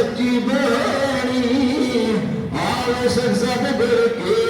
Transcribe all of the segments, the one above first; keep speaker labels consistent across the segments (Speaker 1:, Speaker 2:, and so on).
Speaker 1: ਸੱਚੀ ਬੋਣੀ ਆਵੇ ਸਭ ਸਭ ਬਿਰਕੇ।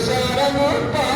Speaker 1: Saramo